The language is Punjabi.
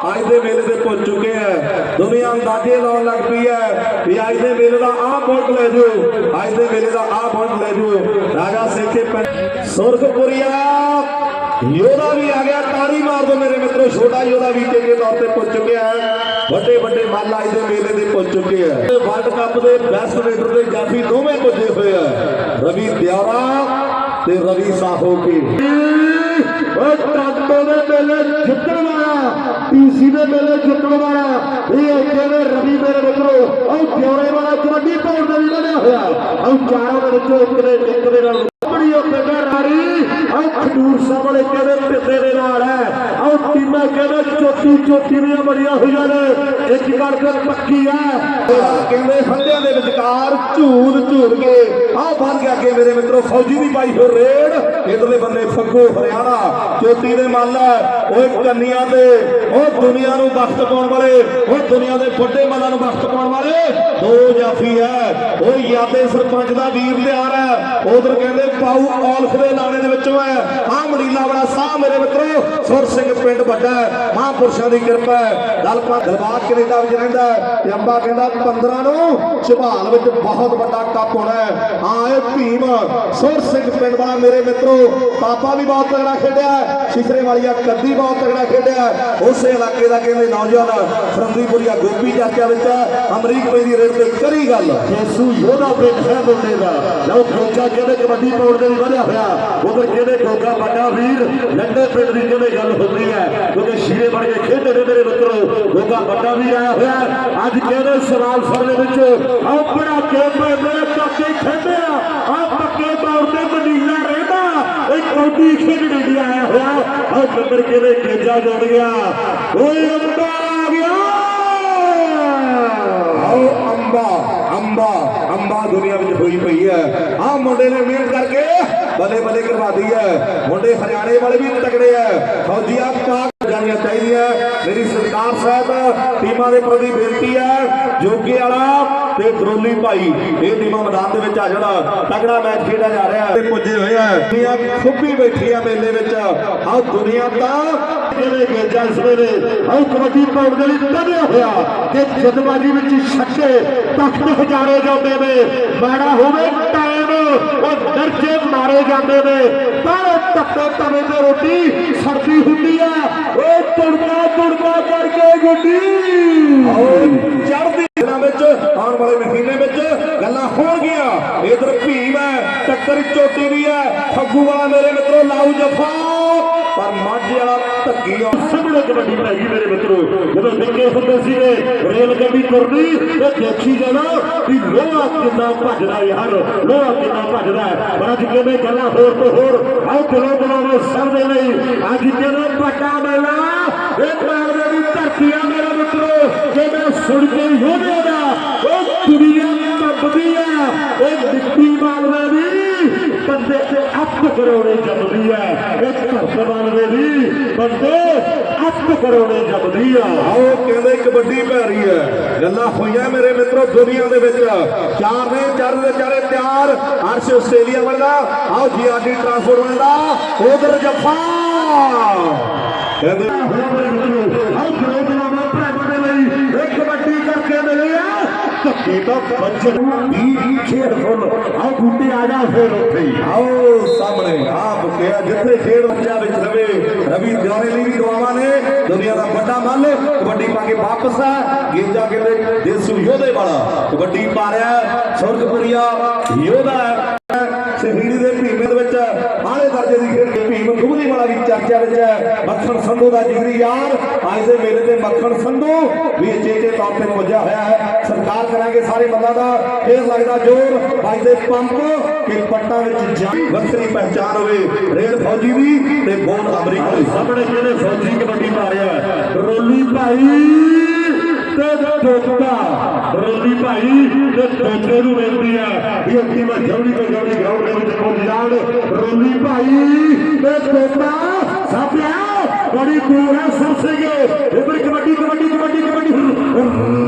ਅੱਜ ਦੇ ਮੇਲੇ ਤੇ ਪਹੁੰਚ ਚੁੱਕੇ ਹੈ ਦੁਨੀਆ ਅੰਦਾਜ਼ੇ ਲਾਉਣ ਲੱਗ ਪਈ ਹੈ ਵੀ ਅੱਜ ਦੇ ਮੇਲੇ ਦਾ ਆਹ ਪੁਆਇੰਟ ਲੈ ਜਾਓ ਅੱਜ ਦੇ ਮੇਲੇ ਦਾ ਆਹ ਪੁਆਇੰਟ ਲੈ ਜਾਓ ਰਾਜਾ ਸੇਖੇ ਸੁਰਖਪੁਰੀਆ, ਯੋਧਾ ਵੀ ਆ ਗਿਆ, ਤਾੜੀ ਮਾਰ ਦੋ ਮੇਰੇ ਮਿੱਤਰੋ। ਛੋਟਾ ਯੋਧਾ ਵੀ ਟੇਕੇ ਤੌਰ ਤੇ ਪਹੁੰਚ ਚੁੱਕਿਆ ਹੈ। ਵੱਡੇ ਵੱਡੇ ਮੱਲ ਅੱਜ ਦੇ ਮੇਲੇ ਤੇ ਪਹੁੰਚ ਚੁੱਕੇ ਹੈ ਵਰਲਡ ਕੱਪ ਦੇ ਬੈਸਟ ਰੇਡਰ ਦੇ ਜਾਫੀ ਦੋਵੇਂ ਪੁੱਜੇ ਹੋਏ ਆ। ਰਵੀ ਦਿਆਰਾ ਤੇ ਰਵੀ ਸਾਹੋ ਕੀ ਓਏ ਟਾਟੋ ਦੇ ਮੇਲੇ ਜਿੱਤਣ ਵਾਲਾ ਪੀਸੀ ਦੇ ਮੇਲੇ ਜਿੱਤਣ ਵਾਲਾ ਇਹ ਅੱਗੇ ਦੇ ਰਵੀ ਮੇਰੇ ਮਿੱਤਰੋ ਉਹ ਦਿਉਰੇ ਵਾਲਾ ਕਬੱਡੀ ਪਾਉਣ ਦਾ ਵੀ ਬਣਿਆ ਹੋਇਆ। ਉਹ ਚਾਰਾਂ ਦੇ ਵਿੱਚੋਂ ਇੱਕ ਦੇ ਇੱਕ ਦੇ ਨਾਲ ਬੜੀ ਉੱਤੇ ਰਾਰੀ ਉਹ ਖਡੂਰ ਸਾਹਿਬ ਕਹਿੰਦੇ ਪਿੱਤੇ ਦੇ ਨਾਲ ਹੈ। ਉਹ ਟੀਮਾਂ ਕਹਿੰਦੇ ਚੋਟੀ ਚੋਟੀ ਦੀਆਂ ਬੜੀਆਂ ਹੋਈਆਂ ਨੇ। ਇੱਕ ਕਰਕੇ ਪੱਕੀ ਹੈ। ਕਹਿੰਦੇ ਫੰਡਿਆਂ ਦੇ ਵਿਚਕਾਰ ਝੂਲ ਝੂਲ ਕੇ ਆਹ ਵੱਧ ਗਿਆ ਅੱਗੇ ਮੇਰੇ ਮਿੱਤਰੋ, ਫੌਜੀ ਦੀ ਪਾਈ ਫਿਰ ਰੇਡ। ਇਧਰਲੇ ਬੰਦੇ ਫੱਗੂ, ਹਰਿਆਣਾ, ਚੋਟੀ ਦੇ ਮੱਲ ਹੈ ਉਹ ਕੰਨੀਆਂ ਤੇ ਉਹ ਦੁਨੀਆ ਨੂੰ ਬਖਤ ਪਾਉਣ ਵਾਲੇ ਉਹ ਦੁਨੀਆ ਦੇ ਵੱਡੇ ਮੱਲਾਂ ਨੂੰ ਬਖਤ ਪਾਉਣ ਵਾਲੇ, ਦੋ ਜਾਫੀ ਹੈ ਉਹ ਯਾਦੇ ਸਰਪੰਚ ਦਾ ਵੀਰ ਲਿਆਰ ਹੈ ਉਧਰ ਕਹਿੰਦੇ ਪਾਉ ਔਲਖ ਦੇ ਲਾਣੇ ਦੇ ਵਿੱਚੋਂ ਹੈ ਆਹ ਮੜੀਲਾ ਵਾਲਾ ਸਾਹ ਮੇਰੇ ਮਿੱਤਰੋ, ਸੁਰ ਸਿੰਘ ਪਿੰਡ ਵੱਡਾ ਮਹਾਂਪੁਰਸ਼ਾਂ ਦੀ ਕਿਰਪਾ ਹੈ ਦਲਪਾ ਦਲਬਾਗ ਕੈਨੇਡਾ ਵਿੱਚ ਰਹਿੰਦਾ ਤੇ ਅੰਬਾ ਕਹਿੰਦਾ 15 ਨੂੰ, ਝਬਾਲ ਵਿੱਚ ਬਹੁਤ ਵੱਡਾ ਕੱਪ ਹੋਣਾ ਹੈ ਹਾਂ ਇਹ ਭੀਮ, ਸੁਰ ਸਿੰਘ ਪਿੰਡ ਵਾਲਾ ਮੇਰੇ ਮਿੱਤਰੋ ਪਾਪਾ ਵੀ ਬਹੁਤ ਤਗੜਾ ਖੇਡਿਆ ਹੈ। ਸ਼ਿਸ਼ਰੇ ਵਾਲੀਆ ਕੱਦੀ ਬਹੁਤ ਤਗੜਾ ਖੇਡਿਆ। ਉਸੇ ਇਲਾਕੇ ਦਾ ਕਹਿੰਦੇ ਨੌਜਵਾਨ ਫਰੰਦੀਪੁਰੀਆ ਗੋਪੀ ਚਾਚਾ ਵਿੱਚ ਅਮਰੀਕ ਪਈ ਦੀ ਰੇਡ ਤੇ ਕਰੀ ਗੱਲ। ਯੇਸੂ ਯੋਧਾ ਪਿੰਡ ਮੁੰਡੇ ਦਾ। ਲਓ ਗੋਗਾ ਕਹਿੰਦੇ ਕਬੱਡੀ ਪਾਉਣ ਦੇ ਵੀ ਵਧਿਆ ਹੋਇਆ? ਉਧਰ ਕਹਿੰਦੇ ਗੋਗਾ ਵੱਡਾ ਵੀਰ? ਲੰਡੇ ਪਿੰਡ ਦੀ ਕਹਿੰਦੇ ਗੱਲ ਹੁੰਦੀ ਹੈ? ਕਿਉਂਕਿ ਸ਼ੀਰੇ ਬਣ ਕੇ ਖੇਡਦੇ ਨੇ ਮੇਰੇ ਮਿੱਤਰੋ। ਗੋਗਾ ਵੱਡਾ ਵੀਰ ਆਇਆ ਹੋਇਆ। ਅੱਜ ਕਹਿੰਦੇ ਸਵਾਲ ਸਰ ਦੇ ਵਿੱਚ? ਆਹ ਬੜਾ ਗੇਮ ਹੈ ਮੇਰੇ ਕਾਕੇ ਖੇਡਿਆ ਆ ਪੱਕੇ ਤੌਰ ਤੇ ਮਨੀਲਾ ਰਹਿੰਦਾ ਇਹ ਕੌਡੀ ਖੇਡਣ ਦੀ ਆਇਆ ਹੋਇਆ ਆਹ ਨੰਬਰ ਕਹਿੰਦੇ ਗੇਜਾ ਜੁੜ ਗਿਆ। ਓਏ ਅੰਬਾ ਆ ਗਿਆ। ਆਓ ਅੰਬਾ ਅੰਬਾ ਅੰਬਾ ਦੁਨੀਆ ਵਿੱਚ ਹੋਈ ਪਈ ਹੈ। ਆਹ ਮੁੰਡੇ ਨੇ ਮਿਹਨਤ ਕਰਕੇ ਬੱਲੇ ਬੱਲੇ ਕਰਵਾਦੀ ਹੈ। ਮੁੰਡੇ ਹਰਿਆਣੇ ਵਾਲੇ ਵੀ ਤਗੜੇ ਹੈ। ਫੌਜੀਆਂ ਪਾਕ ਜਾਣੀਆਂ ਚਾਹੀਦੀਆਂ। ਮੇਰੀ ਸਰਕਾਰ ਸਾਹਿਬ, ਟੀਮਾਂ ਦੇ ਪ੍ਰਤੀ ਬੇਨਤੀ ਹੈ। ਜੋਗੇ ਵਾਲਾ ਤੇ ਦਰੋਲੀ ਭਾਈ ਇਹ ਟੀਮਾਂ ਮੈਦਾਨ ਦੇ ਵਿੱਚ ਆ ਜਾਣਾ। ਤਗੜਾ ਮੈਚ ਖੇਡਿਆ ਜਾ ਰਿਹਾ ਤੇ ਪੁੱਜੇ ਹੋਏ ਆ। ਦੁਨੀਆ ਖੁੱਬੀ ਬੈਠੀ ਆ ਮੇਲੇ ਵਿੱਚ। ਆਹ ਦੁਨੀਆ ਤਾਂ ਜਿਹੜੇ ਗੇਜਾਂ ਇਸ ਵੇਲੇ ਆਹ ਕਬੱਡੀ ਪਾਉਣ ਦੇ ਲਈ ਤੜਿਆ ਹੋਇਆ। ਤੇ ਜਦਬਾਜੀ ਵਿੱਚ ਛੱਕੇ ਤਖਤ ਹਜ਼ਾਰੇ ਜਾਂਦੇ ਨੇ। ਮਾੜਾ ਹੋਵੇ ਟਾਈਮ ਉਹ ਦਰਜੇ ਮਾਰੇ ਜਾਂਦੇ ਨੇ। ਪਰ ਤੱਕੇ ਤਵੇ ਤੇ ਰੋਟੀ ਸੜਦੀ ਹੁੰਦੀ ਆ। ਉਹ ਤੁੜਕਾ ਤੁੜਕਾ ਕਰਕੇ ਗੁੱਡੀ ਆਉਣ ਵਾਲੇ ਮਹੀਨੇ ਵਿੱਚ ਗੱਲਾਂ ਹੋਣਗੀਆਂ ਇਧਰ ਭੀਮ ਹੈ ਟੱਕਰ ਚੋਟੀ ਵੀ ਹੈ ਫੱਗੂ ਵਾਲਾ ਮੇਰੇ ਮਿੱਤਰੋ ਲਾਊ ਜਫਾ ਪਰ ਮਾਝੇ ਵਾਲਾ ਧੱਗੀ ਆ ਸਾਹਮਣੇ ਕਬੱਡੀ ਪੈ ਗਈ ਮੇਰੇ ਮਿੱਤਰੋ ਜਦੋਂ ਨਿੱਕੇ ਹੁੰਦੇ ਸੀਗੇ ਰੇਲ ਗੱਡੀ ਤੁਰਦੀ ਤੇ ਦੇਖੀ ਜਾਣਾ ਵੀ ਲੋਹਾ ਕਿੰਨਾ ਭੱਜਦਾ ਯਾਰ ਲੋਹਾ ਕਿੰਨਾ ਭੱਜਦਾ ਹੈ। ਪਰ ਅੱਜ ਕਿਵੇਂ ਗੱਲਾਂ ਹੋਰ ਤੋਂ ਹੋਰ ਆਓ ਦਿਲੋਂ ਦਿਲੋਂ ਨੂੰ ਸਮਝਦੇ ਨਹੀਂ ਅੱਜ ਕਿਵੇਂ ਪੱਟਾ ਮੇਲਾ ਇਹ ਮਾਲਵੇ ਦੀ ਧਰਤੀ ਆ ਮੇਰੇ ਮਿੱਤਰੋ ਜੇ ਮੈਂ ਸੁਣ ਕੇ ਯੋਧੇ ਦਾ ਉਹ ਦੁਨੀਆ ਤੱਕਦੀ ਆ ਇਹ ਮਿੱਟੀ ਮਾਲਵੇ ਦੀ ਬੰਦੇ ਤੇ ਅੱਤ ਕਰੋੜੇ ਜੰਮਦੀ ਆ ਇਹ ਧਰਤ ਮਾਲਵੇ ਦੀ ਬੰਦੇ ਅੱਤ ਕਰੋੜੇ ਜੰਮਦੀ ਆ। ਆਓ ਕਹਿੰਦੇ ਕਬੱਡੀ ਰਹੀ ਹੈ? ਗੱਲਾਂ ਹੋਈਆਂ ਮੇਰੇ ਮਿੱਤਰੋ ਦੁਨੀਆ ਦੇ ਵਿੱਚ। ਚਾਰ ਨੇ ਚਾਰ ਦੇ ਚਾਰੇ ਤਿਆਰ। ਅਰਸ਼ ਆਸਟ੍ਰੇਲੀਆ ਵਾਲਾ ਆਓ ਜੀਆਰਡੀ ਟਰਾਂਸਪੋਰਟ ਵਾਲਾ ਉਧਰ ਜਫਾ। ਕਹਿੰਦੇ ਆਹ ਖੜੇ ਜਨਾਬਾ ਭਰਾਵਾਂ ਦੇ ਲਈ ਇਹ ਕਬੱਡੀ ਕਰਕੇ ਮਿਲੇ ਆ ਧੱਕੇ ਬੱਚਨ ਵੀ ਖੇਡ ਫੁੱਲ ਆਹ ਗੁੱਡੇ ਆ ਜਾ ਫੇਰ ਉੱਥੇ ਹੀ। ਆਓ ਸਾਹਮਣੇ ਆ ਬੁਕਿਆ ਜਿੱਥੇ ਖੇਡ ਬੱਚਾ ਵਿੱਚ ਰਵੇ। ਰਵੀ ਦਿਵਾਨੇ ਲਈ ਵੀ ਦੁਆਵਾਂ ਨੇ। ਦੁਨੀਆ ਦਾ ਵੱਡਾ ਮੱਲ, ਕਬੱਡੀ ਪਾ ਕੇ ਵਾਪਸ ਆ। ਗੇਜਾ ਕਹਿੰਦੇ ਦੇਸੂ ਯੋਧੇ ਵਾਲਾ। ਕਬੱਡੀ ਪਾ ਰਿਹਾ ਸੁਰਖਪੁਰੀਆ ਯੋਧਾ ਸ਼ਹੀਦੀ ਦੇ ਭੀਮੇ ਦੇ ਵਿੱਚ ਆਲੇ ਦਰਜੇ ਦੀ ਖੇਡ ਭੀਮ ਖੁਬਲੀ ਵਾਲਾ ਵੀ ਚਰਚਾ ਵਿੱਚ ਹੈ। ਮੱਖਣ ਸੰਧੂ ਦਾ ਜਿਗਰੀ ਯਾਰ। ਅੱਜ ਦੇ ਮੇਲੇ ਤੇ ਮੱਖਣ ਸੰਧੂ ਵੀ ਚੇਤੇ ਤੌਰ ਤੇ ਪੁੱਜਿਆ ਹੋਇਆ ਹੈ। ਸਰਕਾਰ ਸਾਰੇ ਬੰਦਾ ਦਾ। ਫੇਰ ਲੱਗਦਾ ਜ਼ੋਰ। ਬਾਈ ਪੰਪ ਕਿ ਪੱਟਾਂ ਵਿੱਚ ਜਾਨ ਵੱਖਰੀ ਪਹਿਚਾਨ ਹੋਵੇ ਰੇਡ ਫੌਜੀ ਦੀ ਤੇ ਬੋਲ ਅਮਰੀਕਾ ਦੀ। ਸਾਹਮਣੇ ਕਿਹਨੇ ਫੌਜੀ ਕਬੱਡੀ ਮਾਰਿਆ ਰੋਲੀ ਭਾਈ ਤੇ ਟੋਕਾ ਰੋਲੀ ਭਾਈ ਤੇ ਟੋਕੇ ਨੂੰ ਵੇਖਦੀ ਆ ਵੀ ਅੱਖੀ ਮੈਂ ਜੌੜੀ ਤੋਂ ਜੌੜੀ ਗਰਾਊਂਡ ਦੇ ਵਿੱਚ ਪਹੁੰਚ ਜਾਣ। ਰੋਲੀ ਭਾਈ ਤੇ ਟੋਕਾ ਸਾਪਿਆ ਬੜੀ ਦੂਰ ਹੈ ਸਰਸੇਗੇ ਇਧਰ ਕਬੱਡੀ ਕਬੱਡੀ ਕਬੱਡੀ ਕਬੱਡੀ।